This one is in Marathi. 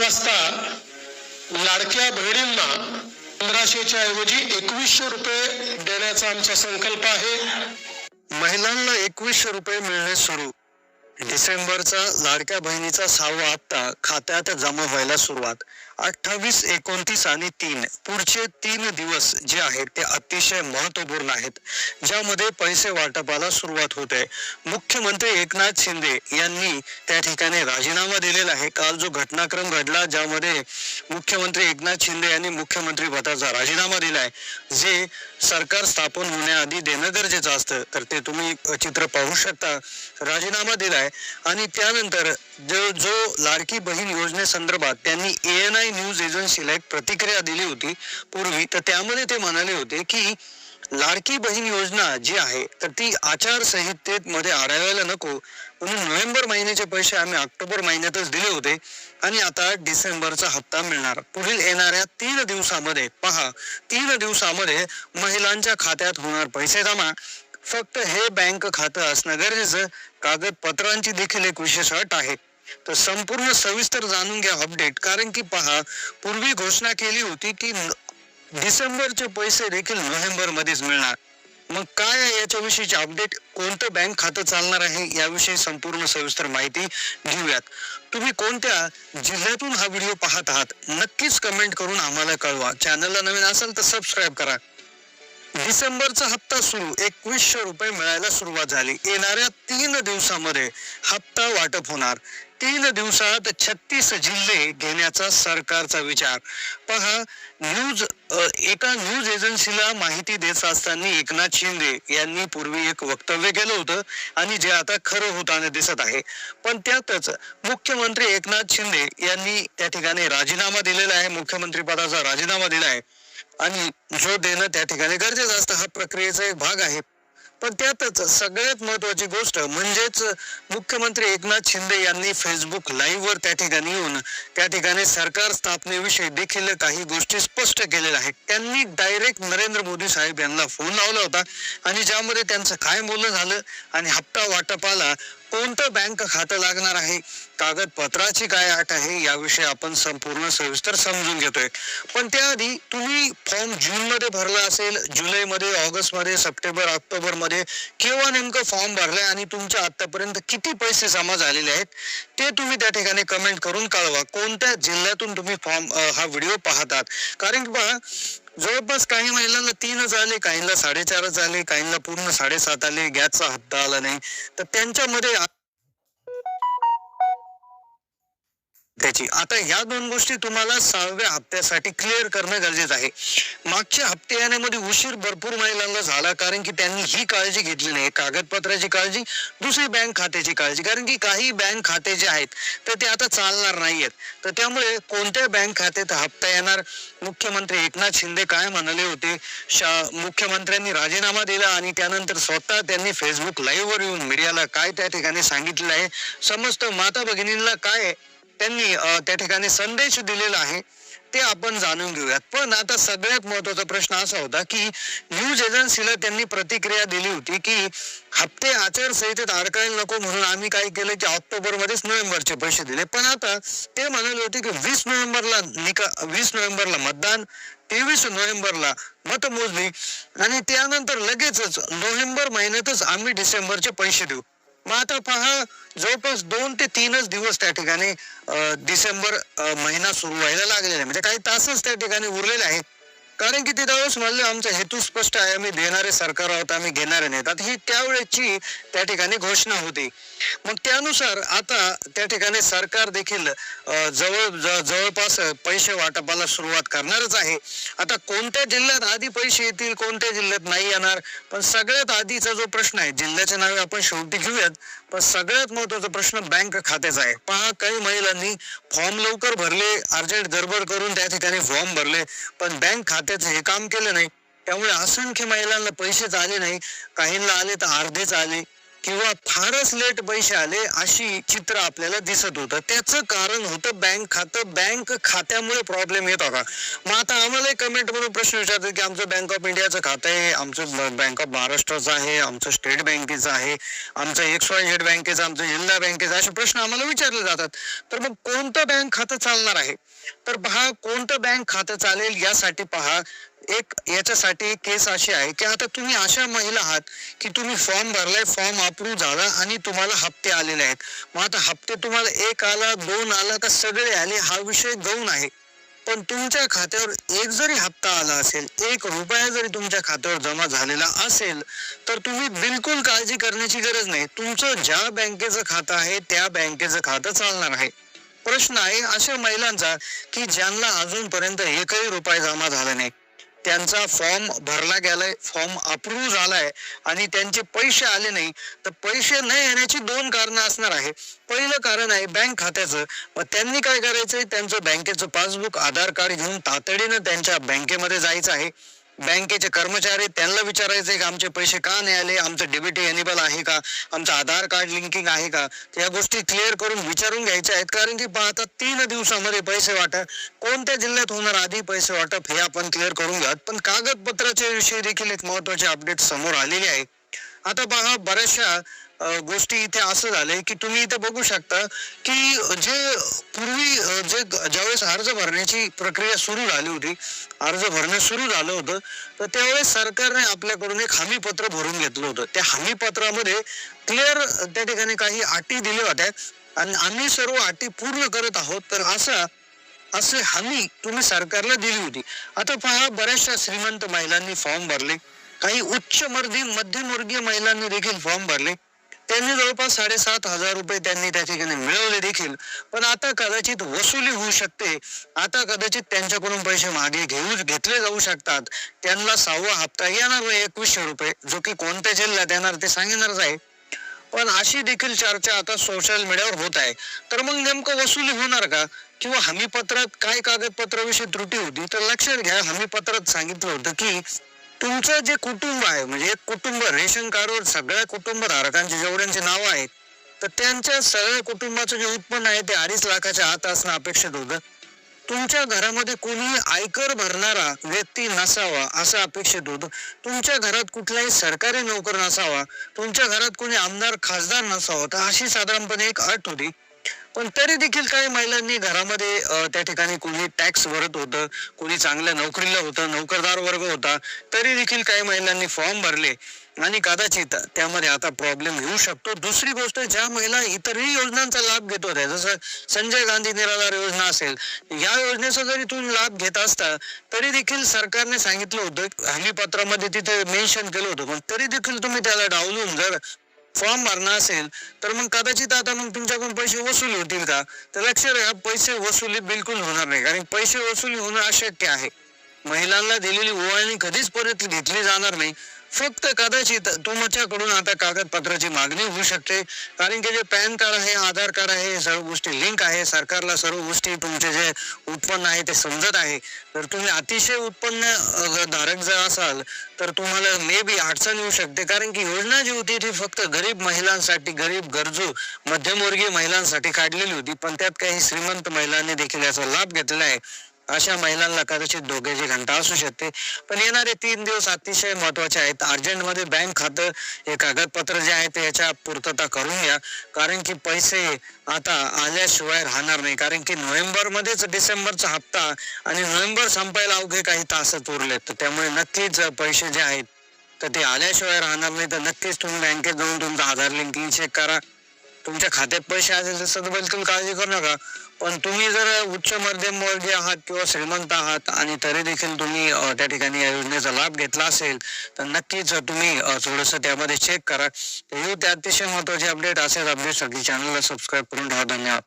वाजता लाडक्या बहिणींना पंधराशेच्या ऐवजी एकवीसशे रुपये देण्याचा आमचा संकल्प आहे. महिलांना एकवीसशे रुपये मिळणे सुरू. डिसेंबरचा लाडक्या बहिणीचा सहावा हप्ता खात्यात जमा व्हायला सुरुवात. अठ्ठावीस एकोणतीस आणि तीन. पुढचे तीन दिवस जे आहेत ते अतिशय महत्त्वपूर्ण आहेत. ज्यामध्ये पैसे वाटपाला सुरुवात होते. मुख्यमंत्री एकनाथ शिंदे यांनी त्या ठिकाणी राजीनामा दिलेला आहे. काल जो घटनाक्रम घडला ज्यामध्ये मुख्यमंत्री एकनाथ शिंदे यांनी मुख्यमंत्री पदाचा राजीनामा दिलाय जे सरकार स्थापन होण्याआधी देणं गरजेचं असतं. तर ते तुम्ही चित्र पाहू शकता. राजीनामा दिलाय आणि त्यानंतर जो जो लाडकी बहीण योजनेसंदर्भात त्यांनी ए एन आय न्यूज एजन्सीला एक प्रतिक्रिया दिली होती पूर्वी तर त्यामध्ये ते म्हणाले होते की लाडकी बहीण योजना जी आहे तर ती आचारसंहितेत मध्ये आढळायला नको. म्हणून नोव्हेंबर महिन्याचे पैसे आम्ही ऑक्टोबर महिन्यातच दिले होते आणि आता डिसेंबरचा हप्ता मिळणार. पुढील येणाऱ्या तीन दिवसामध्ये पहा तीन दिवसामध्ये महिलांच्या खात्यात होणार पैसे जमा. फक्त हे बँक खातं असणं गरजेचं. कागदपत्रांची देखील एक विशेष अट आहे. तर संपूर्ण सविस्तर जाणून घ्या अपडेट कारण की पहा पूर्वी घोषणा केली होती की डिसेंबरचे पैसे देखील नोव्हेंबर मध्येच मिळणार. मग काय याच्याविषयीची याच्याविषयीचे अपडेट कोणतं बँक खातं चालणार आहे याविषयी संपूर्ण सविस्तर माहिती घेऊयात. तुम्ही कोणत्या जिल्ह्यातून हा व्हिडिओ पाहत आहात? नक्कीच कमेंट करून आम्हाला कळवा. चॅनलला नवीन असाल तर सबस्क्राईब करा. डिसेंबरचा हप्ता सुरू एकवीसशे रुपये मिळायला सुरुवात झाली. येणाऱ्या तीन दिवसामध्ये हप्ता वाटप होणार. तीन दिवसात छत्तीस जिल्हे घेण्याचा सरकारचा विचार. पहा न्यूज एका न्यूज एजन्सीला माहिती देत असताना एकनाथ शिंदे यांनी पूर्वी एक वक्तव्य केलं होतं आणि जे आता खरं होताना दिसत आहे. पण त्यातच मुख्यमंत्री एकनाथ शिंदे यांनी त्या ठिकाणी राजीनामा दिलेला आहे मुख्यमंत्री पदाचा राजीनामा दिला आहे. आणि जो देणं त्या ठिकाणी गरजेचं असतं हा प्रक्रियेचा एक भाग आहे. पण त्यातच सगळ्यात महत्वाची गोष्ट म्हणजेच मुख्यमंत्री एकनाथ शिंदे यांनी फेसबुक लाईव्ह वर त्या ठिकाणी येऊन त्या ठिकाणी सरकार स्थापनेविषयी देखील काही गोष्टी स्पष्ट केलेल्या आहेत. त्यांनी डायरेक्ट नरेंद्र मोदी साहेब यांना फोन लावला होता आणि ज्यामध्ये त्यांचं काय बोलणं झालं आणि हप्ता वाटपाला कोणतं बँक खातं लागणार आहे? कागदपत्राची काय अट आहे? याविषयी आपण संपूर्ण सविस्तर समजून घेतोय. पण त्याआधी तुम्ही फॉर्म जून मध्ये भरला असेल जुलै मध्ये ऑगस्टमध्ये सप्टेंबर ऑक्टोबरमध्ये केव्हा नेमकं फॉर्म भरलाय आणि तुमच्या आतापर्यंत किती पैसे जमा झालेले आहेत? ते तुम्ही त्या ठिकाणी कमेंट करून कळवा. कोणत्या जिल्ह्यातून तुम्ही फॉर्म हा व्हिडिओ पाहतात? कारण की पहा जवळपास काही महिलांना तीनच आले काहींना साडेचारच आले काहींना पूर्ण साडेसात आले गॅसचा हप्ता आला नाही. तर त्यांच्यामध्ये त्याची. आता ह्या दोन गोष्टी तुम्हाला सहाव्या हप्त्यासाठी क्लिअर करणं गरजेचं आहे. मागच्या हप्ते येण्यामध्ये उशीर भरपूर महिलांना झाला कारण की त्यांनी ही काळजी घेतली नाही. कागदपत्राची काळजी दुसरी बँक खात्याची काळजी. कारण की काही बँक खाते जे आहेत तर ते आता चालणार नाहीयेत. तर त्यामुळे कोणत्या बँक खात्यात हप्ता येणार? मुख्यमंत्री एकनाथ शिंदे काय म्हणाले होते? मुख्यमंत्र्यांनी राजीनामा दिला आणि त्यानंतर स्वतः त्यांनी फेसबुक लाईव्ह वर येऊन मीडियाला काय त्या ठिकाणी सांगितलं आहे? समस्त माता भगिनींना काय त्यांनी त्या ठिकाणी संदेश दिलेला आहे ते आपण जाणून घेऊयात. पण आता सगळ्यात महत्त्वाचा प्रश्न असा होता की न्यूज एजन्सीला त्यांनी प्रतिक्रिया दिली होती की हप्ते आचारसंहितेत अडकायला नको म्हणून आम्ही काय केलं की ऑक्टोबर मध्येच नोव्हेंबरचे पैसे दिले. पण आता ते म्हणाले होते की वीस नोव्हेंबरला निका वीस नोव्हेंबरला मतदान तेवीस नोव्हेंबरला मतमोजणी आणि त्यानंतर लगेचच नोव्हेंबर महिन्यातच आम्ही डिसेंबरचे पैसे देऊ. मग आता पहा जवळपास दोन ते तीनच दिवस त्या ठिकाणी डिसेंबर महिना सुरू व्हायला लागलेला आहे. म्हणजे काही तासच त्या ठिकाणी उरलेले आहेत. कारण की ते त्यावेळेस म्हणले आमचा हेतू स्पष्ट आहे आम्ही देणारे सरकार आहोत आम्ही घेणारे नाहीत. आता ही त्यावेळेची त्या ठिकाणी घोषणा होती. मग त्यानुसार आता त्या ठिकाणी सरकार देखील जवळ जवळपास पैसे वाटपाला सुरुवात करणारच आहे. आता कोणत्या जिल्ह्यात आधी पैसे येतील कोणत्या जिल्ह्यात नाही येणार? पण सगळ्यात आधीचा जो प्रश्न आहे जिल्ह्याचे नावे आपण शेवटी घेऊयात पण सगळ्यात महत्त्वाचा प्रश्न बँक खात्याचा आहे. पहा काही महिलांनी फॉर्म लवकर भरले अर्जंट गडबड करून त्या ठिकाणी फॉर्म भरले पण बँक खाते खात्याचं हे काम केलं नाही. त्यामुळे असंख्य महिलांना पैसेच आले नाही. काहींना आले तर अर्धेच आले. किंवा फारच लेट पैसे आले अशी चित्र आपल्याला दिसत होतं. त्याचं कारण होतं बँक खातं. बँक खात्यामुळे प्रॉब्लेम येत होता. मग आता आम्हाला कमेंट म्हणून प्रश्न विचारतात की आमचं बँक ऑफ इंडियाचं खातं आहे आमचं बँक ऑफ महाराष्ट्राचं आहे आमचं स्टेट बँकेचं आहे आमचं एक्स वाय झेड बँकेचं आमचं जिल्हा बँकेचं असे प्रश्न आम्हाला विचारले जातात. तर मग कोणतं बँक खातं चालणार आहे? तर पहा कोणतं बँक खातं चालेल यासाठी पहा एक याच्यासाठी केस अशी आहे की आता तुम्ही अशा महिला आहात की तुम्ही फॉर्म भरलाय फॉर्म अप्रूव्ह झाला आणि तुम्हाला हप्ते आलेले आहेत. मग आता हप्ते तुम्हाला एक आला दोन आला का सगळे आले हा विषय गौण आहे. पण तुमच्या खात्यावर एक जरी हप्ता आला असेल एक रुपया जरी तुमच्या खात्यावर जमा झालेला असेल तर तुम्ही बिलकुल काळजी करण्याची गरज नाही. तुमचं ज्या बँकेचं खातं आहे त्या बँकेचं खातं चालणार आहे. प्रश्न आहे अशा महिलांचा की ज्यांना अजूनपर्यंत एकही रुपया जमा झाला नाही. त्यांचा फॉर्म भरला गेलाय फॉर्म अप्रूव्ह झालाय आणि त्यांचे पैसे आले नाही तर पैसे न येण्याची दोन कारणं असणार आहे. पहिलं कारण आहे बँक खात्याचं. मग त्यांनी काय करायचंय? त्यांचं बँकेचं पासबुक आधार कार्ड घेऊन तातडीनं त्यांच्या बँकेमध्ये जायचं आहे. बँकेचे कर्मचारी त्यांना विचारायचे की आमचे पैसे का नाही आले आमचं डेबिट एनेबल आहे का आमचं आधार कार्ड लिंकिंग आहे का? या गोष्टी क्लिअर करून विचारून घ्यायच्या आहेत. कारण की पाहता तीन दिवसामध्ये पैसे वाटप कोणत्या जिल्ह्यात होणार आधी पैसे वाटप हे आपण क्लिअर करून घ्यात पण कागदपत्राच्या विषयी देखील एक महत्त्वाचे अपडेट समोर आलेले आहे. आता पहा बऱ्याचशा गोष्टी इथे असं झालंय की तुम्ही इथे बघू शकता की जे पूर्वी जे ज्यावेळेस अर्ज भरण्याची प्रक्रिया सुरू झाली होती अर्ज भरणं सुरू झालं होतं तर त्यावेळेस सरकारने आपल्याकडून एक हमीपत्र भरून घेतलं होतं. त्या हमीपत्रामध्ये क्लिअर त्या ठिकाणी काही अटी दिल्या होत्या आणि आम्ही सर्व अटी पूर्ण करत आहोत तर असा असे हमी तुम्ही सरकारला दिली होती. आता पहा बऱ्याचशा श्रीमंत महिलांनी फॉर्म भरले. काही उच्च मर्दी मध्यमवर्गीय महिलांनी देखील फॉर्म भरले. त्यांनी जवळपास साडेसात हजार रुपये त्यांनी त्या ठिकाणी मिळवले देखील. पण आता कदाचित वसुली होऊ शकते. आता कदाचित त्यांच्याकडून पैसे मागे घेऊ घेतले जाऊ शकतात. त्यांना सहावा हप्ता येणार एकवीसशे रुपये. जो की कोणत्या जिल्ह्यात येणार ते सांगणारच आहे. पण अशी देखील चर्चा आता सोशल मीडियावर होत आहे. तर मग नेमकं वसुली होणार का? किंवा हमीपत्रात काय कागदपत्राविषयी त्रुटी होती? तर लक्षात घ्या हमीपत्रात सांगितलं होतं की तुमचं जे कुटुंब आहे म्हणजे एक कुटुंब रेशन कार्डवर सगळ्या कुटुंब धारकांचे जेवढ्यांचे नावं आहेत तर त्यांच्या सगळ्या कुटुंबाचं जे उत्पन्न आहे ते अडीच लाखाच्या आत असणं अपेक्षित होतं. तुमच्या घरामध्ये कोणीही आयकर भरणारा व्यक्ती नसावा असं अपेक्षित होतं. तुमच्या घरात कुठलाही सरकारी नोकर नसावा तुमच्या घरात कोणी आमदार खासदार नसावा तर अशी साधारणपणे एक अट होती. पण तरी देखील काही महिलांनी घरामध्ये त्या ठिकाणी कोणी टॅक्स भरत होतं कोणी चांगल्या नोकरीला होतं नोकरदार वर्ग होता तरी देखील काही महिलांनी फॉर्म भरले. आणि कदाचित त्यामध्ये आता प्रॉब्लेम येऊ शकतो. दुसरी गोष्ट ज्या महिला इतरही योजनांचा लाभ घेत होत्या जसं संजय गांधी निराधार योजना असेल या योजनेचा जरी तुम्ही लाभ घेत असता तरी देखील सरकारने सांगितलं होतं हमीपत्रामध्ये तिथे मेन्शन केलं होतं पण तरी देखील तुम्ही त्याला डावलून जर फॉर्म भरणं असेल तर मग कदाचित आता मग तुमच्याकडून पैसे वसूल होतील का? तर लक्षात घ्या पैसे वसुली बिलकुल होणार नाही कारण पैसे वसुली होणं अशक्य आहे. महिलांना दिलेली ओवाळणी कधीच परत घेतली जाणार नाही. फक्त कदाचित तुमच्याकडून आता कागदपत्राची मागणी होऊ शकते. कारण की जे पॅन कार्ड आहे आधार कार्ड आहे हे सर्व गोष्टी लिंक आहे. सरकारला सर्व गोष्टी तुमचे जे उत्पन्न आहे ते समजत आहे. तर तुम्ही अतिशय उत्पन्न धारक जर असाल तर तुम्हाला मे बी अडचण येऊ शकते. कारण की योजना जी होती ती फक्त गरीब महिलांसाठी गरीब गरजू मध्यमवर्गीय महिलांसाठी काढलेली होती. पण त्यात काही श्रीमंत महिलांनी देखील याचा लाभ घेतला आहे. अशा महिलांना कदाचित धोक्याची घंटा असू शकते. पण येणारे तीन दिवस अतिशय महत्त्वाचे आहेत. अर्जंटमध्ये बँक खातं हे कागदपत्र जे आहे ते याच्या पूर्तता करून घ्या. कारण की पैसे आता आल्याशिवाय राहणार नाही. कारण की नोव्हेंबर मध्येच डिसेंबरचा हप्ता आणि नोव्हेंबर संपायला अवघे काही तासच उरलेत. तर त्यामुळे नक्कीच पैसे जे आहेत तर ते आल्याशिवाय राहणार नाही. तर नक्कीच तुम्ही बँकेत जाऊन तुमचं आधार लिंकिंग चेक करा. तुमच्या खात्यात पैसे असेल तर बिलकुल काळजी करू नका. पण तुम्ही जर उच्च मध्यमवर्गीय आहात किंवा श्रीमंत आहात आणि तरी देखील तुम्ही त्या ठिकाणी या योजनेचा लाभ घेतला असेल तर नक्कीच तुम्ही थोडस थोडंसं त्यामध्ये चेक करा. हे अतिशय महत्त्वाचे अपडेट असेच अपडेट सगळी चॅनलला सबस्क्राईब करून ठेवा. धन्यवाद.